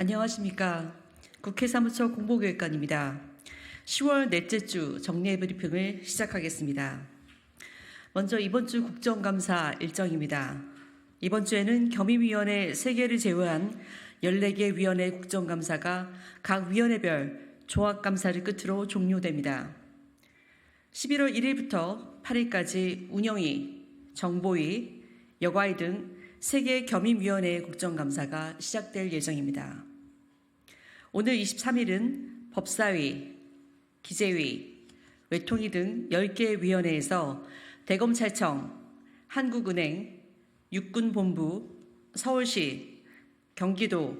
안녕하십니까. 국회 사무처 공보교육관입니다. 10월 넷째 주 정례 브리핑을 시작하겠습니다. 먼저 이번 주 국정감사 일정입니다. 이번 주에는 겸임위원회 3개를 제외한 14개 위원회 국정감사가 각 위원회별 종합감사를 끝으로 종료됩니다. 11월 1일부터 8일까지 운영위, 정보위, 여과위 등 3개 겸임위원회 국정감사가 시작될 예정입니다. 오늘 23일은 법사위, 기재위, 외통위 등 10개 위원회에서 대검찰청, 한국은행, 육군본부, 서울시, 경기도,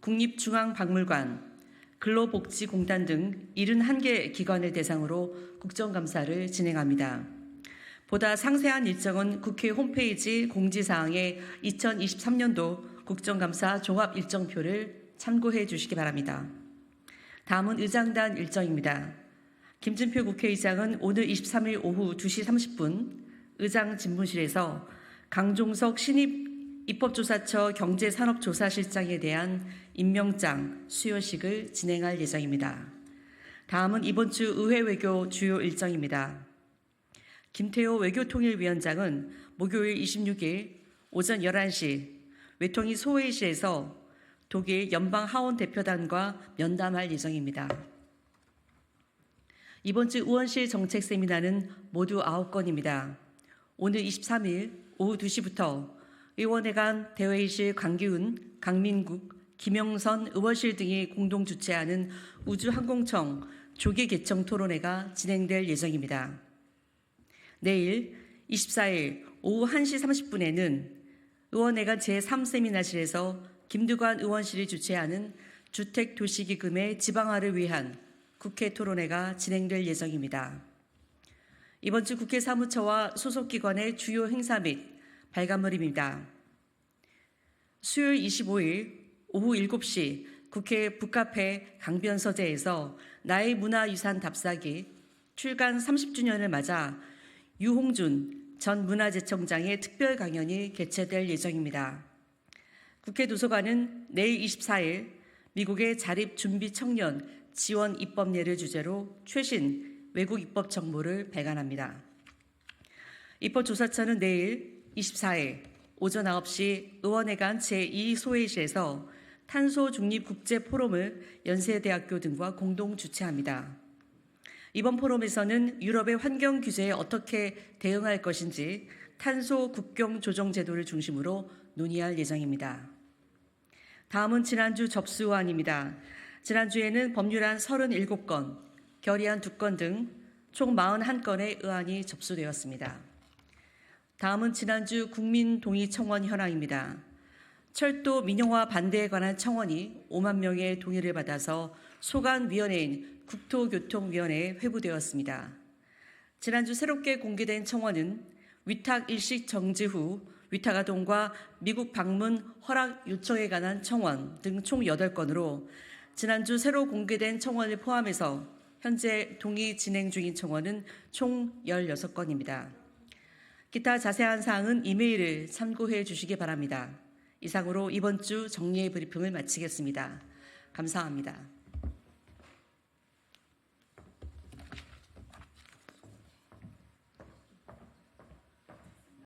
국립중앙박물관, 근로복지공단 등 71개 기관을 대상으로 국정감사를 진행합니다. 보다 상세한 일정은 국회 홈페이지 공지사항의 2023년도 국정감사 종합 일정표를 참고해 주시기 바랍니다. 다음은 의장단 일정입니다. 김진표 국회의장은 오늘 23일 오후 2시 30분 의장 집무실에서 강종석 신입 입법조사처 경제산업조사실장에 대한 임명장 수여식을 진행할 예정입니다. 다음은 이번 주 의회 외교 주요 일정입니다. 김태호 외교통일위원장은 목요일 26일 오전 11시 외통위 소회의실에서 독일 연방 하원 대표단과 면담할 예정입니다. 이번 주 의원실 정책 세미나는 모두 9건입니다. 오늘 23일 오후 2시부터 의원회 간 대회의실 강기훈, 강민국, 김영선 의원실 등이 공동 주최하는 우주항공청 조기 개청 토론회가 진행될 예정입니다. 내일 24일 오후 1시 30분에는 의원회관 제3세미나실에서 김두관 의원실이 주최하는 주택도시기금의 지방화를 위한 국회 토론회가 진행될 예정입니다. 이번 주 국회 사무처와 소속기관의 주요 행사 및 발간물입니다. 수요일 25일 오후 7시 국회 북카페 강변서재에서 나의 문화유산 답사기 출간 30주년을 맞아 유홍준 전 문화재청장의 특별 강연이 개최될 예정입니다. 국회 도서관은 내일 24일 미국의 자립 준비 청년 지원 입법례를 주제로 최신 외국 입법 정보를 발간합니다. 입법조사처는 내일 24일 오전 9시 의원회관 제2소회실에서 탄소 중립 국제 포럼을 연세대학교 등과 공동 주최합니다. 이번 포럼에서는 유럽의 환경 규제에 어떻게 대응할 것인지 탄소 국경 조정 제도를 중심으로 논의할 예정입니다. 다음은 지난주 접수안입니다. 지난주에는 법률안 37건, 결의안 2건 등 총 41건의 의안이 접수되었습니다. 다음은 지난주 국민동의 청원 현황입니다. 철도 민영화 반대에 관한 청원이 5만 명의 동의를 받아서 소관위원회인 국토교통위원회에 회부되었습니다. 지난주 새롭게 공개된 청원은 위탁 일식 정지 후 위탁아동과 미국 방문 허락 요청에 관한 청원 등 총 8건으로 지난주 새로 공개된 청원을 포함해서 현재 동의 진행 중인 청원은 총 16건입니다. 기타 자세한 사항은 이메일을 참고해 주시기 바랍니다. 이상으로 이번 주 정리의 브리핑을 마치겠습니다. 감사합니다.